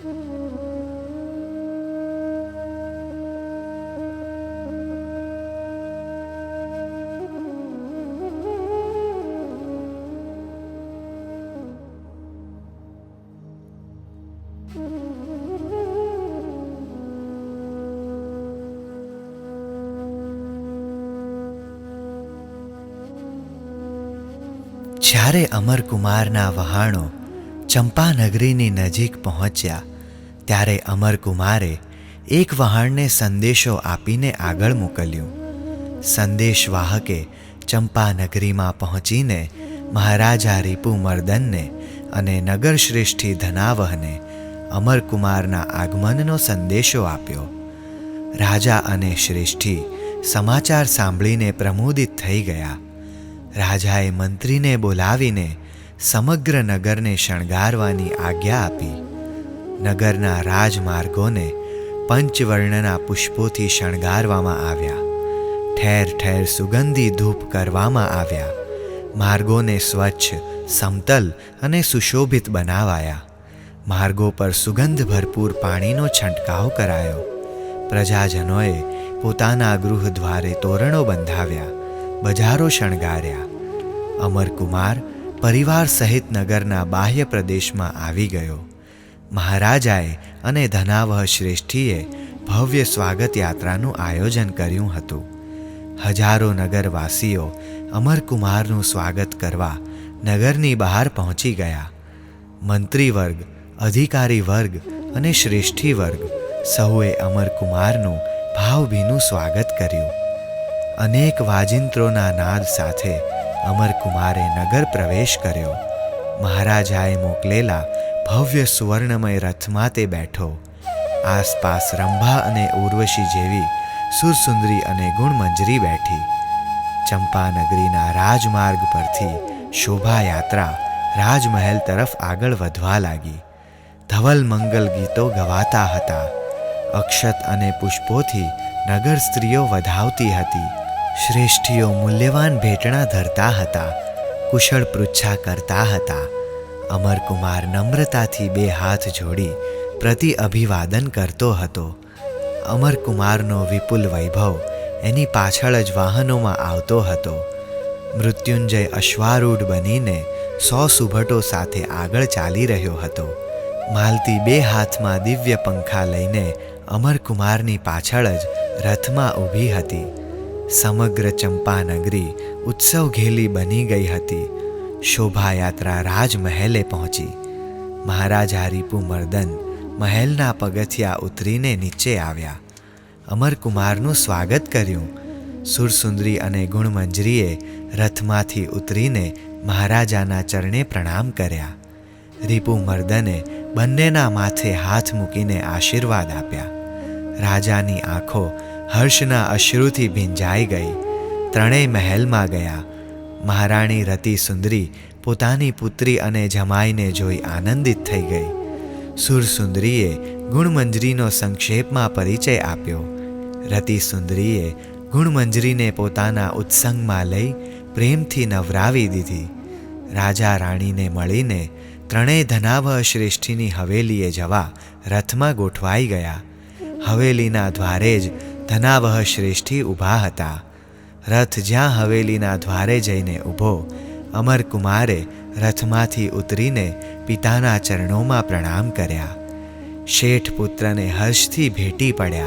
જ્યારે અમરકુમારના વહાણો ચંપાનગરીની નજીક પહોંચ્યા ત્યારે અમરકુમારે એક વહાણને સંદેશો આપીને આગળ મોકલ્યું. સંદેશવાહકે ચંપાનગરીમાં પહોંચીને મહારાજા રીપુમર્દનને અને નગરશ્રેષ્ઠી ધનાવહને અમરકુમારના આગમનનો સંદેશો આપ્યો. રાજા અને શ્રેષ્ઠી સમાચાર સાંભળીને પ્રમોદિત થઈ ગયા. રાજાએ મંત્રીને બોલાવીને સમગ્ર નગરને શણગારવાની આજ્ઞા આપી. નગરના રાજમાર્ગોને પંચવર્ણના પુષ્પોથી શણગારવામાં આવ્યા. ઠેર ઠેર સુગંધી ધૂપ કરવામાં આવ્યા. માર્ગોને સ્વચ્છ, સમતલ અને સુશોભિત બનાવાયા. માર્ગો પર સુગંધ ભરપૂર પાણીનો છંટકાવ કરાયો. પ્રજાજનોએ પોતાના ગૃહ દ્વારે તોરણો બંધાવ્યા, બજારો શણગાર્યા. અમરકુમાર પરિવાર સહિત નગરના બાહ્ય પ્રદેશમાં આવી ગયો. મહારાજાએ અને ધનાવહ શ્રેષ્ઠીએ ભવ્ય સ્વાગત યાત્રાનું આયોજન કર્યું હતું. હજારો નગરવાસીઓ અમરકુમારનું સ્વાગત કરવા નગરની બહાર પહોંચી ગયા. મંત્રી વર્ગ અધિકારી વર્ગ અને શ્રેષ્ઠી વર્ગ સૌએ અમરકુમારનું ભાવભીનું સ્વાગત કર્યું. અનેક વાજિંત્રોના નાદ સાથે અમરકુમારે નગર પ્રવેશ કર્યો. મહારાજાએ મોકલેલા ભવ્ય સુવર્ણમય રથમાં તે બેઠો. આસપાસ રંભા અને ઉર્વશી જેવી સુરસુંદરી અને ગુણમંજરી બેઠી. ચંપાનગરીના રાજમાર્ગ પરથી શોભાયાત્રા રાજમહેલ તરફ આગળ વધવા લાગી. ધવલ મંગલ ગીતો ગવાતા હતા. અક્ષત અને પુષ્પોથી નગર સ્ત્રીઓ વધાવતી હતી. શ્રેષ્ઠીઓ મૂલ્યવાન ભેટણા ધરતા હતા. કુશળ પૃચ્છા કરતા હતા. અમરકુમાર નમ્રતાથી બે હાથ જોડી પ્રતિ અભિવાદન કરતો હતો. અમરકુમારનો વિપુલ વૈભવ એની પાછળ જ વાહનોમાં આવતો હતો. મૃત્યુંજય અશ્વારૂઢ બનીને સો સુભટો સાથે આગળ ચાલી રહ્યો હતો. માલતી બે હાથમાં દિવ્ય પંખા લઈને અમરકુમારની પાછળ જ રથમાં ઊભી હતી. સમગ્ર ચંપાનગરી ઉત્સવ ઘેલી બની ગઈ હતી. શોભાયાત્રા રાજમહેલે પહોંચી. મહારાજા રીપુમર્દન મહેલના પગથિયા ઉતરીને નીચે આવ્યા. અમરકુમારનું સ્વાગત કર્યું. સુરસુંદરી અને ગુણમંજરીએ રથમાંથી ઉતરીને મહારાજાના ચરણે પ્રણામ કર્યા. રીપુમર્દને બંનેના માથે હાથ મૂકીને આશીર્વાદ આપ્યા. રાજાની આંખો હર્ષના અશ્રુથી ભીંજાઈ ગઈ. ત્રણેય મહેલમાં ગયા. મહારાણી રતિ સુંદરી પોતાની પુત્રી અને જમાઈને જોઈ આનંદિત થઈ ગઈ. સુરસુંદરીએ ગુણમંજરીનો સંક્ષેપમાં પરિચય આપ્યો. રતિ સુંદરીએ ગુણમંજરીને પોતાના ઉત્સંગમાં લઈ પ્રેમથી નવરાવી દીધી. રાજા રાણીને મળીને ત્રણેય ધનાવહ શ્રેષ્ઠીની હવેલીએ જવા રથમાં ગોઠવાઈ ગયા. હવેલીના દ્વારે જ ધનાવહ શ્રેષ્ઠી ઊભા હતા. રથ જ્યાં હવેલીના દ્વારે જઈને ઊભો અમરકુમારે રથમાંથી ઉતરીને પિતાના ચરણોમાં પ્રણામ કર્યા. શેઠ પુત્રને હર્ષથી ભેટી પડ્યા.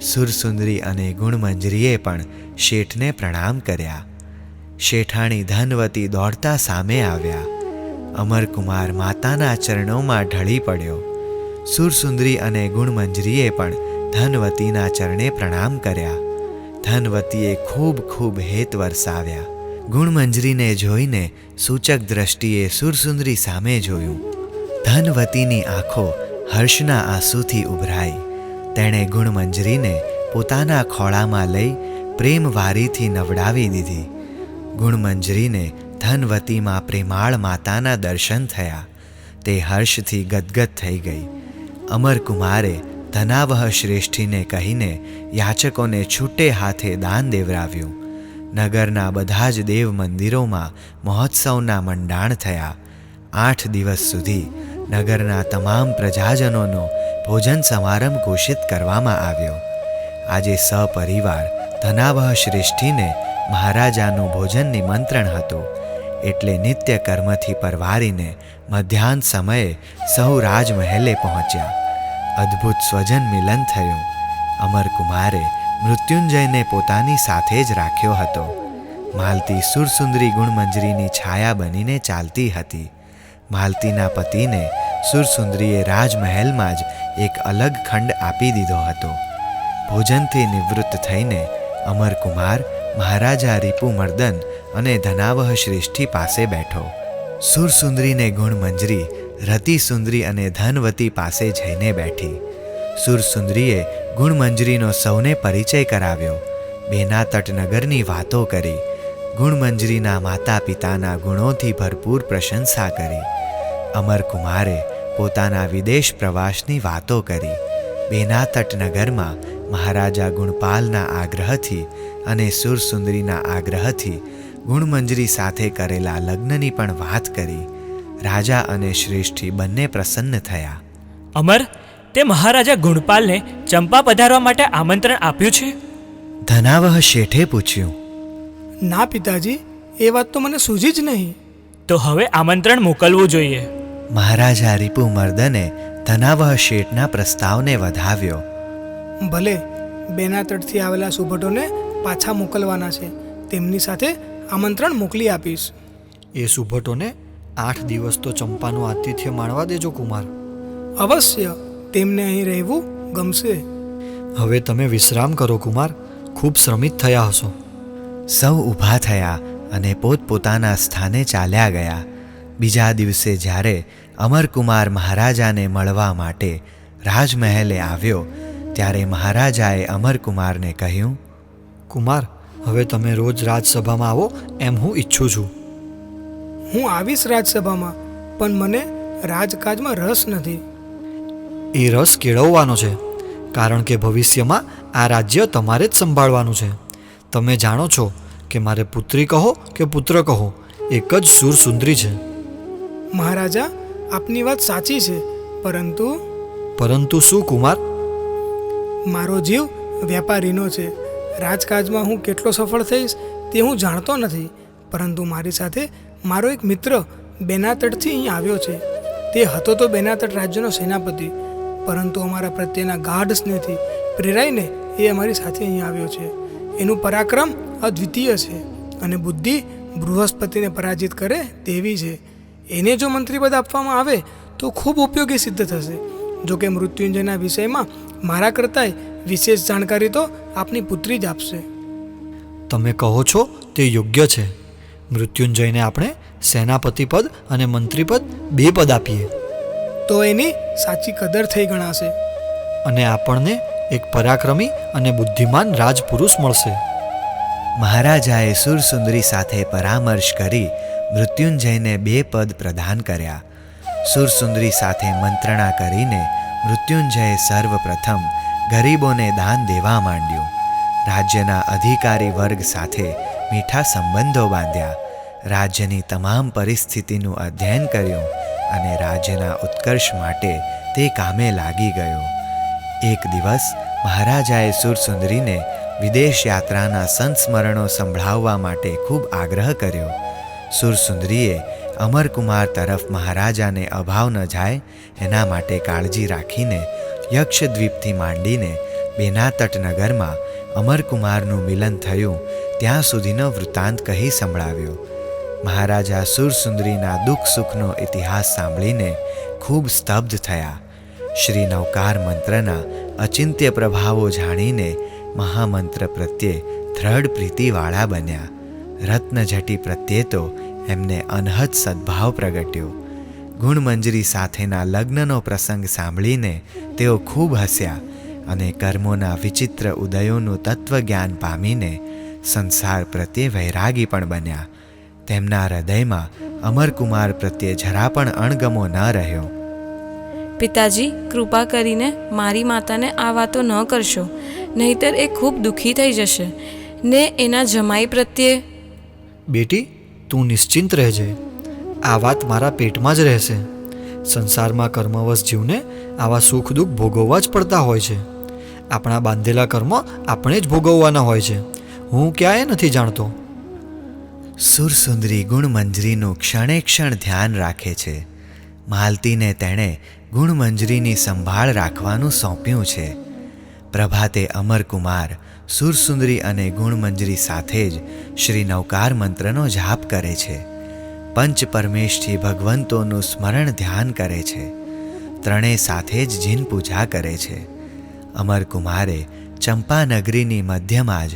સુરસુંદરી અને ગુણમંજરીએ પણ શેઠને પ્રણામ કર્યા. શેઠાણી ધનવતી દોડતા સામે આવ્યા. અમરકુમાર માતાના ચરણોમાં ઢળી પડ્યો. સુરસુંદરી અને ગુણમંજરીએ પણ ધનવતીના ચરણે પ્રણામ કર્યા. ધનવતીએ ખૂબ ખૂબ હેત વરસાવ્યા. ગુણમંજરીને જોઈને સૂચક દ્રષ્ટિએ સુરસુંદરી સામે જોયું. ધનવતીની આંખો હર્ષના આંસુથી ઉભરાઈ. તેણે ગુણમંજરીને પોતાના ખોળામાં લઈ પ્રેમવારીથી નવડાવી દીધી. ગુણમંજરીને ધનવતીમાં પ્રેમાળ માતાના દર્શન થયા. તે હર્ષથી ગદગદ થઈ ગઈ. અમરકુમારે ધનાવહ શ્રેષ્ઠીને કહીને યાચકોને છૂટે હાથે દાન દેવરાવ્યું. નગરના બધા જ દેવ મંદિરોમાં મહોત્સવના મંડાણ થયા. આઠ દિવસ સુધી નગરના તમામ પ્રજાજનોનો ભોજન સમારંભ ઘોષિત કરવામાં આવ્યો. આજે સપરિવાર ધનાવહ શ્રેષ્ઠીને મહારાજાનું ભોજન નિમંત્રણ હતું. એટલે નિત્ય કર્મથી પરવારીને મધ્યાહન સમયે સહુ રાજમહેલે પહોંચ્યા. અદ્ભુત સ્વજન મિલન થયું. અમરકુમારે મૃત્યુંજયને પોતાની સાથે જ રાખ્યો હતો. માલતી સુરસુંદરી ગુણમંજરીની છાયા બનીને ચાલતી હતી. માલતીના પતિને સુરસુંદરીએ રાજમહેલમાં જ એક અલગ ખંડ આપી દીધો હતો. ભોજનથી નિવૃત્ત થઈને અમરકુમાર મહારાજા રીપુમર્દન અને ધનાવહ શ્રેષ્ઠી પાસે બેઠો. સુરસુંદરીને ગુણમંજરી રતિસુંદરી અને ધનવતી પાસે જઈને બેઠી. સુરસુંદરીએ ગુણમંજરીનો સૌને પરિચય કરાવ્યો. બેના તટનગરની વાતો કરી. ગુણમંજરીના માતા પિતાના ગુણોથી ભરપૂર પ્રશંસા કરી. અમરકુમારે પોતાના વિદેશ પ્રવાસની વાતો કરી. બેના તટનગરમાં મહારાજા ગુણપાલના આગ્રહથી અને સુરસુંદરીના આગ્રહથી ગુણમંજરી સાથે કરેલા લગ્નની પણ વાત કરી. રાજા અને શ્રેષ્ઠી બંને પ્રસન્ન થયા. અમર તે મહારાજા ગુણપાલને ચંપા પધારવા માટે આમંત્રણ આપ્યું છે? ધનાવહ શેઠે પૂછ્યું ના પિતાજી એ વાત તો મને સૂઝી જ નહીં. તો હવે આમંત્રણ મોકલવું જોઈએ. મહારાજા રીપુમર્દને ધનાવહ શેઠના પ્રસ્તાવને વધાવ્યો. ભલે બેના તટથી આવેલા સુભટોને પાછા મોકલવાના છે. તેમની સાથે આમંત્રણ મોકલી આપીશ. એ સુભટોને આઠ દિવસ તો ચંપાનું આતિથ્ય માણવા દેજો કુમાર. અવશ્ય. તેમને અહીં રહેવું ગમશે. હવે તમે વિશ્રામ કરો કુમાર. ખૂબ શ્રમિત થયા હશો. સૌ ઊભા થયા અને પોતપોતાના સ્થાને ચાલ્યા ગયા. બીજા દિવસે જ્યારે અમરકુમાર મહારાજાને મળવા માટે રાજમહેલે આવ્યો ત્યારે મહારાજાએ અમરકુમારને કહ્યું કુમાર હવે તમે રોજ રાજસભામાં આવો એમ હું ઈચ્છું છું. હું આવીશ રાજસભામાં પણ મને રાજકાજમાં રસ નથી. એ રસ કેળવવાનો છે કારણ કે ભવિષ્યમાં આ રાજ્ય તમારે જ સંભાળવાનું છે. તમે જાણો છો કે મારે પુત્રી કહો કે પુત્ર કહો એક જ સુર સુંદરી છે. મહારાજા આપની વાત સાચી છે પરંતુ પરંતુ શું કુમાર? મારો જીવ વેપારીનો છે. રાજકાજમાં હું કેટલો સફળ થઈશ તે હું જાણતો નથી પરંતુ મારી સાથે મારો એક મિત્ર બેનાતટથી અહીં આવ્યો છે. તે હતો તો બેનાતટ રાજ્યનો સેનાપતિ, પરંતુ અમારા પ્રત્યેના ગાઢ સ્નેહથી પ્રેરાઈને એ અમારી સાથે અહીં આવ્યો છે. એનું પરાક્રમ અદ્વિતીય છે અને બુદ્ધિ બૃહસ્પતિને પરાજિત કરે તેવી છે. એને જો મંત્રીપદ આપવામાં આવે તો ખૂબ ઉપયોગી સિદ્ધ થશે. જો કે મૃત્યુંજયના વિષયમાં મારા કરતાંય વિશેષ જાણકારી તો આપની પુત્રી જ આપશે. તમે કહો છો તે યોગ્ય છે. મૃત્યુંજયને આપણે સેનાપતિ પદ અને મંત્રીપદ બે પદ આપીએ. તો એની સાચી કદર થઈ ગણાશે. અને આપણને એક પરાક્રમી અને બુદ્ધિમાન રાજપુરુષ મળશે. મહારાજાએ સુરસુંદરી સાથે પરામર્શ કરી મૃત્યુંજયને બે પદ પ્રદાન કર્યા. સુરસુંદરી સાથે મંત્રણા કરીને મૃત્યુંજયે સર્વપ્રથમ ગરીબોને દાન દેવા માંડ્યું. રાજ્યના અધિકારી વર્ગ સાથે મીઠા સંબંધો બાંધ્યા. રાજ્યની તમામ પરિસ્થિતિનું અધ્યયન કર્યું અને રાજ્યના ઉત્કર્ષ માટે તે કામે લાગી ગયો. એક દિવસ મહારાજાએ સુરસુંદરીને વિદેશ યાત્રાના સંસ્મરણો સંભળાવવા માટે ખૂબ આગ્રહ કર્યો. સુરસુંદરીએ અમરકુમાર તરફ મહારાજાને અભાવ ન જાય એના માટે કાળજી રાખીને યક્ષદ્વીપથી માંડીને બેનાતટ નગરમાં અમરકુમારનું મિલન થયું ત્યાં સુધીનો વૃત્તાંત કહી સંભળાવ્યો. મહારાજા સુરસુંદરીના દુઃખ સુખનો ઇતિહાસ સાંભળીને ખૂબ સ્તબ્ધ થયા. શ્રી નવકાર મંત્રના અચિંત્ય પ્રભાવો જાણીને મહામંત્ર પ્રત્યે દ્રઢ પ્રીતિવાળા બન્યા. રત્નજટી પ્રત્યે તો એમને અનહદ સદ્ભાવ પ્રગટ્યો. ગુણમંજરી સાથેના લગ્નનો પ્રસંગ સાંભળીને તેઓ ખૂબ હસ્યા અને કર્મોના વિચિત્ર ઉદયોનું તત્વજ્ઞાન પામીને સંસાર પ્રત્યે વૈરાગી પણ બન્યા. તેમના હૃદયમાં અમરકુમાર પ્રત્યે જરા પણ અણગમો ન રહ્યો. પિતાજી કૃપા કરીને મારી માતાને આ વાતો ન કરશો નહીતર એ ખૂબ દુઃખી થઈ જશે. ને એના જમાઈ પ્રત્યે બેટી તું નિશ્ચિંત રહેજે. આ વાત મારા પેટમાં જ રહેશે. સંસારમાં કર્મવશ જીવને આવા સુખ દુઃખ ભોગવવા જ પડતા હોય છે. આપણા બાંધેલા કર્મ આપણે જ ભોગવવાના હોય છે. હું ક્યાંય નથી જાણતો. સુરસુંદરી ગુણમંજરીનું ક્ષણે ક્ષણ ધ્યાન રાખે છે. માલતીને તેણે ગુણમંજરીની સંભાળ રાખવાનું સોંપ્યું છે. પ્રભાતે અમરકુમાર સુરસુંદરી અને ગુણમંજરી સાથે જ શ્રી નવકાર મંત્રનો જાપ કરે છે. પંચ પરમેશથી ભગવંતોનું સ્મરણ ધ્યાન કરે છે. ત્રણેય સાથે જ જીન પૂજા કરે છે. અમરકુમારે ચંપાનગરીની મધ્યમાં જ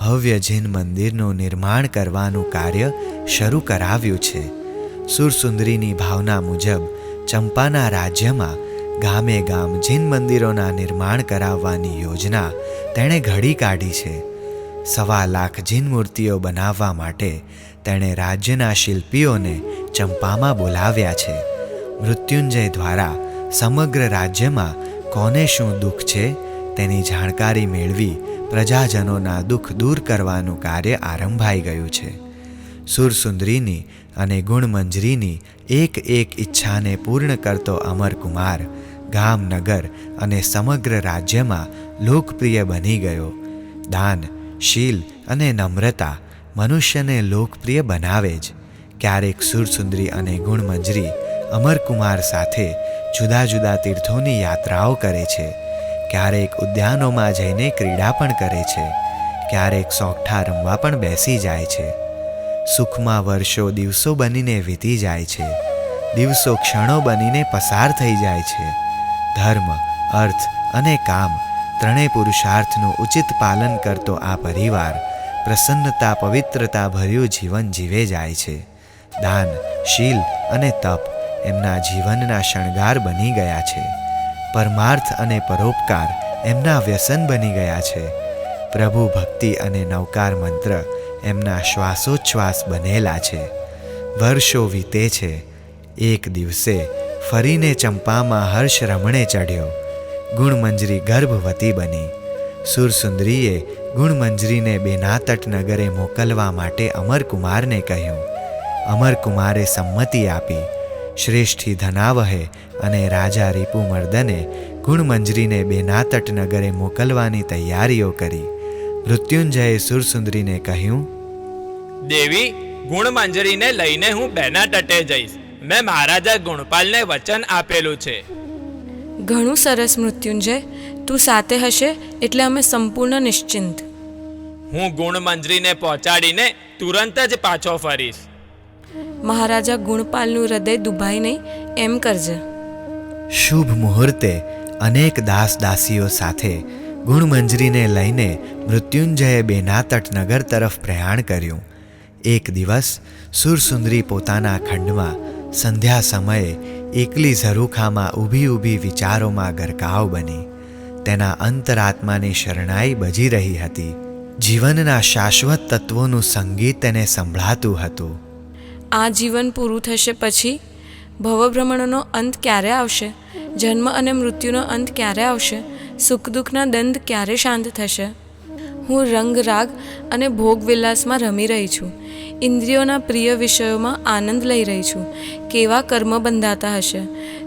ભવ્ય જીન મંદિરનું નિર્માણ કરવાનું કાર્ય શરૂ કરાવ્યું છે. સુરસુંદરીની ભાવના મુજબ ચંપાના રાજ્યમાં ગામે ગામ જીન મંદિરોના નિર્માણ કરાવવાની યોજના તેણે ઘડી કાઢી છે. સવા લાખ જીન મૂર્તિઓ બનાવવા માટે તેણે રાજ્યના શિલ્પીઓને ચંપામાં બોલાવ્યા છે. મૃત્યુંજય દ્વારા સમગ્ર રાજ્યમાં કોને શું દુઃખ છે? તેની જાણકારી મેળવી પ્રજાજનોના દુઃખ દૂર કરવાનું કાર્ય આરંભાઈ ગયું છે. સુરસુંદરીની અને ગુણમંજરીની એક એક ઈચ્છાને પૂર્ણ કરતો અમરકુમાર ગામ નગર અને સમગ્ર રાજ્યમાં લોકપ્રિય બની ગયો. દાન, શીલ અને નમ્રતા મનુષ્યને લોકપ્રિય બનાવે જ. ક્યારેક સુરસુંદરી અને ગુણમંજરી અમરકુમાર સાથે જુદા જુદા તીર્થોની યાત્રાઓ કરે છે. ક્યારેક ઉદ્યાનોમાં જઈને ક્રીડા પણ કરે છે. ક્યારેક સોગઠા રમવા પણ બેસી જાય છે. સુખમાં વર્ષો દિવસો બનીને વીતી જાય છે. દિવસો ક્ષણો બનીને પસાર થઈ જાય છે. ધર્મ, અર્થ અને કામ ત્રણેય પુરુષાર્થનું ઉચિત પાલન કરતો આ પરિવાર પ્રસન્નતા, પવિત્રતા ભર્યું જીવન જીવે જાય છે. દાન, શીલ અને તપ એમના જીવનના શણગાર બની ગયા છે. પરમાર્થ અને પરોપકાર એમના વ્યસન બની ગયા છે. પ્રભુ ભક્તિ અને નવકાર મંત્ર એમના શ્વાસોચ્છ્વાસ બનેલા છે. વર્ષો વીતે છે. એક દિવસે ફરીને ચંપામાં હર્ષ રમણે ચઢ્યો. ગુણમંજરી ગર્ભવતી બની. સુરસુંદરીએ ગુણમંજરીને બેનાતટ નગરે મોકલવા માટે અમરકુમારને કહ્યું. અમરકુમારે સંમતિ આપી. શ્રેષ્ઠી ધનાવહે અને રાજા રીપુમર્દને ગુણમંજરીને બેનાતટ નગરે મોકલવાની તૈયારીઓ કરી. મૃત્યુંજયે સુરસુંદરીને કહ્યું દેવી ગુણમંજરીને લઈને હું બેના તટે જઈશ. મેં મહારાજા ગુણપાલને વચન આપેલું છે. ઘણું સરસ મૃત્યુંજય. તું સાથે હશે એટલે અમે સંપૂર્ણ નિશ્ચિંત. હું ગુણમંજરીને પહોંચાડીને તુરંત જ પાછો ફરીશ. મહારાજા ગુણપાલનું હૃદય દુભાય નહીં એમ કરજે. શુભ મુહૂર્તે અનેક દાસ દાસીઓ સાથે ગુણમંજરીને લઈને મૃત્યુંજયે બેનાતટ નગર તરફ પ્રયાણ કર્યું. એક દિવસ સુરસુંદરી પોતાના ખંડમાં સંધ્યા સમયે એકલી ઝરૂખામાં ઊભી ઊભી વિચારોમાં ગરકાવ બની. તેના અંતરાત્માની શરણાઈ બજી રહી હતી. જીવનના શાશ્વત તત્વોનું સંગીત તેને સંભળાતું હતું. આ જીવન પૂરું થશે પછી ભવભ્રમણનો અંત ક્યારે આવશે? જન્મ અને મૃત્યુનો અંત ક્યારે આવશે? સુખ દુઃખના દંડ ક્યારે શાંત થશે? હું રંગ રાગ અને ભોગ વિલાસમાં રમી રહી છું. ઇન્દ્રિયોના પ્રિય વિષયોમાં આનંદ લઈ રહી છું. કેવા કર્મ બંધાતા હશે?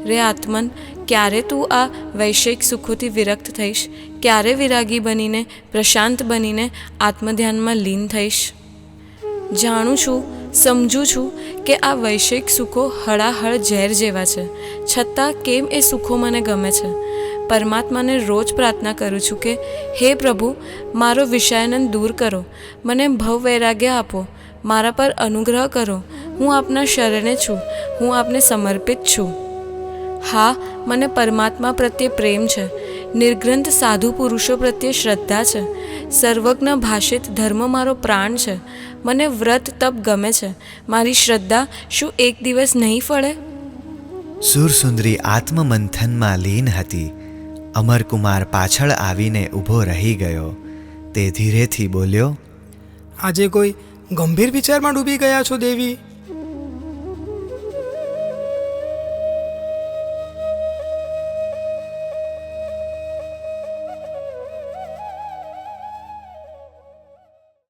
રે આત્મન, ક્યારે તું આ વૈશ્વિક સુખોથી વિરક્ત થઈશ? ક્યારે વિરાગી બનીને, પ્રશાંત બનીને આત્મધ્યાનમાં લીન થઈશ? જાણું છું સમજું છું કે આ વૈશ્વિક સુખો હળાહળ ઝેર જેવા છે, છતાં કેમ એ સુખો મને ગમે છે? પરમાત્માને રોજ પ્રાર્થના કરું છું કે, હે પ્રભુ, મારો વિષયાનંદ દૂર કરો, મને ભવ વૈરાગ્ય આપો, મારા પર અનુગ્રહ કરો, હું આપના શરણે છું, હું આપને સમર્પિત છું. હા, મને પરમાત્મા પ્રત્યે પ્રેમ છે, નિર્ગ્રંથ સાધુ પુરુષો પ્રત્યે શ્રદ્ધા છે, સર્વજ્ઞ ભાષિત ધર્મ મારો પ્રાણ છે મને વ્રત તપ ગમે છે. મારી શ્રદ્ધા શું એક દિવસ નહીં ફળે? સુરસુંદરી આત્મમંથનમાં લીન હતી. અમરકુમાર પાછળ આવીને ઊભો રહી ગયો. તે ધીરેથી બોલ્યો આજે કોઈ ગંભીર વિચારમાં ડૂબી ગયા છો દેવી?